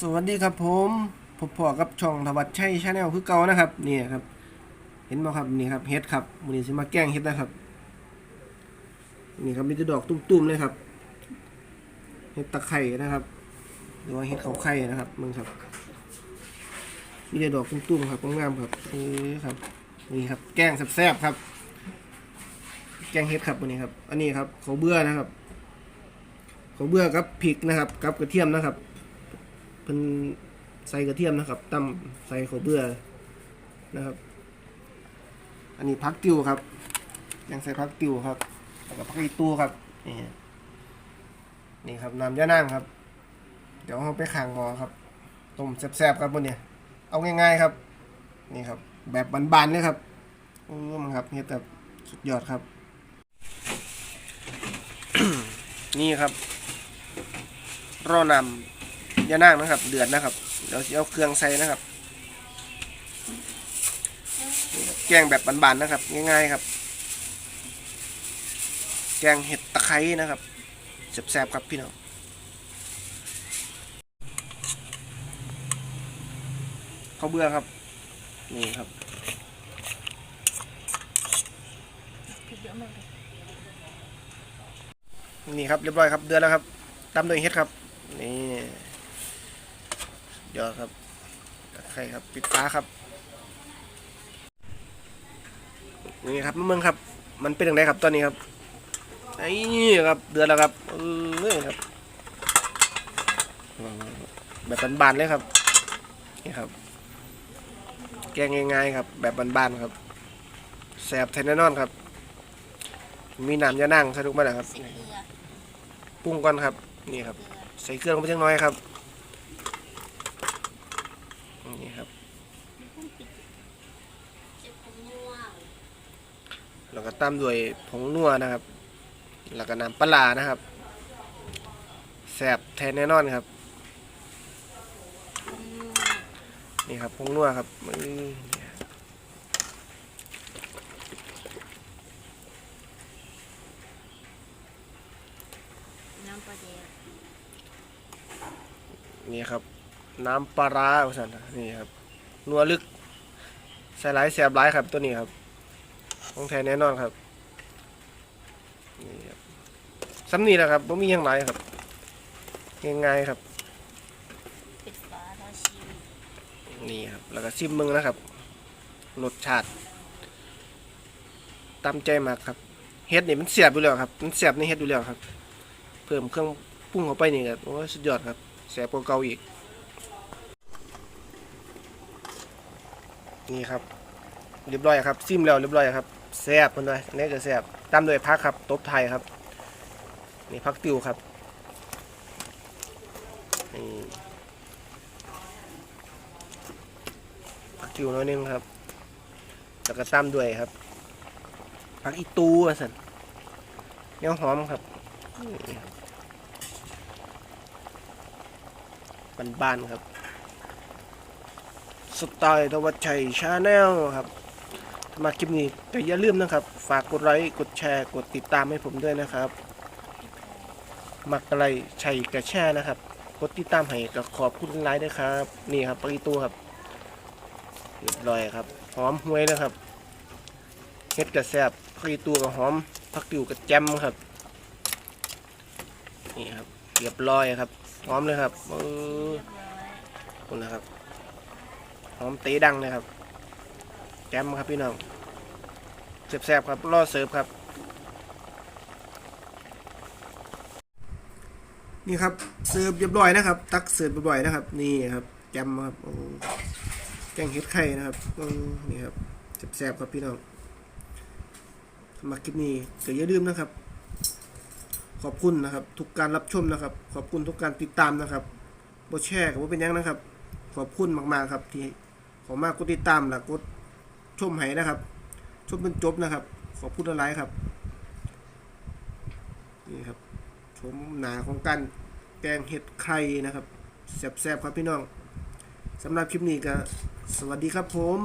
สวัสดีครับผมผมพอกับช่องธวัชชัยชาแนลคือเก่านะครับนี่ครับ เห็นไหมครับนี่ครับเฮ็ดครับวันนี้จะมาแกล้งเฮ็ดนะครับ นี่ครับมีแต่ดอกตุ้มๆเลยครับเฮ็ดตะไคร่นะครับหรือว่าเฮ็ดเขาไข่นะครับมึงครับ มีแต่ดอกตุ้มๆครับงามๆครับนี่ครับนี่ครับ แกงแซ่บๆครับ แกงเฮ็ดครับวันนี้ครับ อันนี้ครับเขาเบื่อนะครับเขาเบื่อกับพริกนะครับ กับกระเทียมนะครับ เพิ่นใส่กระเทียมนะครับตำใส่ข้าวเบื่อนะครับ อันนี้พักติวครับ ยังใส่พักติวครับแล้วก็พักอีตูครับนี่นี่ครับน้ำย่านางครับ เดี๋ยวเราไปขังงอครับต้มแซ่บๆครับพวกเนี้ยเอาง่ายๆครับ นี่ครับ แบบบานๆเลยครับอืมครับเฮ็ดแบบสุดยอดครับ นี่ครับรอนำ อย่านั่งนะครับ เดือดนะครับเดี๋ยวเอาเครื่องใส่นะครับ แกงแบบบานๆนะครับ ง่ายๆครับ แกงเห็ดตะไคร้นะครับแซ่บๆครับพี่น้องข้าวเบื่อครับ นี่ครับนี่ครับเรียบร้อยครับเดือดแล้วครับตำโดวยเห็ดครับนี่ ยอดครับตะไคร่ครับ ปิดฟ้าครับ นี่ครับมึงครับ มันเป็นอย่างไรครับตอนนี้ครับไอ้นี่ครับ เดือดแล้วครับเออครับ แบบบานๆเลยครับ นี่ครับ แกงง่ายๆครับ แบบบานๆครับแสบแทนแน่นอนครับ มีน้ำยานั่งใส่ทุกมาแล้วครับใส่เกลือปรุงก่อนครับ นี่ครับ ใส่เครื่องลงไปจังน้อยครับ นี่ครับเจ็บผมม่วงแล้วก็ตามด้วยผงนัวนะครับ แล้วก็น้ำปลาร้านะครับแซ่บแทนแน่นอนครับอืมนี่ครับผงนัวครับอื้อเนี่ยน้ำปลาแดกนี่ครับ น้ำปลาร้าเอาสันนี่ครับนัวลึกใส่หลายแซ่บหลายครับตัวนี้ครับของแท้แน่นอนครับนี่ครับซ้ำนี่แหละครับไม่มีหยังไรครับง่ายๆครับนี่ครับแล้วก็ชิมมึงนะครับรสชาติตามใจมากครับเฮ็ดนี่มันเสียบอยู่แล้วครับมันเสียบในเฮ็ดอยู่แล้วครับ เพิ่มเครื่องปรุงเข้าไปนี่ครับโอ้สุดยอดครับแสบกว่าเก่าอีก นี่ครับเรียบร้อยครับซิมแล้วเรียบร้อยครับแซ่บเพิ่นว่าอันนี้ก็แซ่บตามด้วยผักครับตบไทยครับนี่ผักติวครับนี่ผักติวน้อยนึงครับแล้วก็ตามด้วยครับผักอีตูว่าสันเนี้ยหอมครับนี่ครับานๆครับ สไตล์ธวัชชัยชาแนลครับมาคลิปนี้ก็อย่าลืมนะครับ ฝากกดไลค์กดแชร์กดติดตามให้ผมด้วยนะครับ มักอะไรชัยกระแช่นะครับกดติดตามให้ก็ขอบคุณไลน์ด้วยครับ นี่ครับปริตูครับเรียบร้อยครับหอมห้วยนะครับเฮ็ดกระแซบปริตูกับหอมผักติวกับแจมครับนี่ครับเรียบร้อยครับหอมเลยครับเออคุณนะครับ หอมตีดังเลยครับแจมครับพี่น้องแซ่บๆครับรอเสิร์ฟครับ นี่ครับเสิร์ฟเรียบร้อยนะครับ ตักเสิร์ฟบ่อยๆนะครับ นี่ครับแจมครับแกงเห็ดไข่นะครับนี่ครับแซ่บๆครับพี่น้องสำหรับคลิปนี้ก็อย่าลืมนะครับ ขอบคุณนะครับ ทุกการรับชมนะครับ ขอบคุณทุกการติดตามนะครับโบแชร์กับว่าเป็นยังนะครับ ขอบคุณมากๆครับที่ ขอมากกดติดตามและกดชมให้นะครับ ชมจนจบนะครับ ขอพูดอะไรครับ นี่ครับ ชมหนาของการแกงเห็ดไข่นะครับแซ่บๆครับพี่น้องสำหรับคลิปนี้ก็สวัสดีครับผม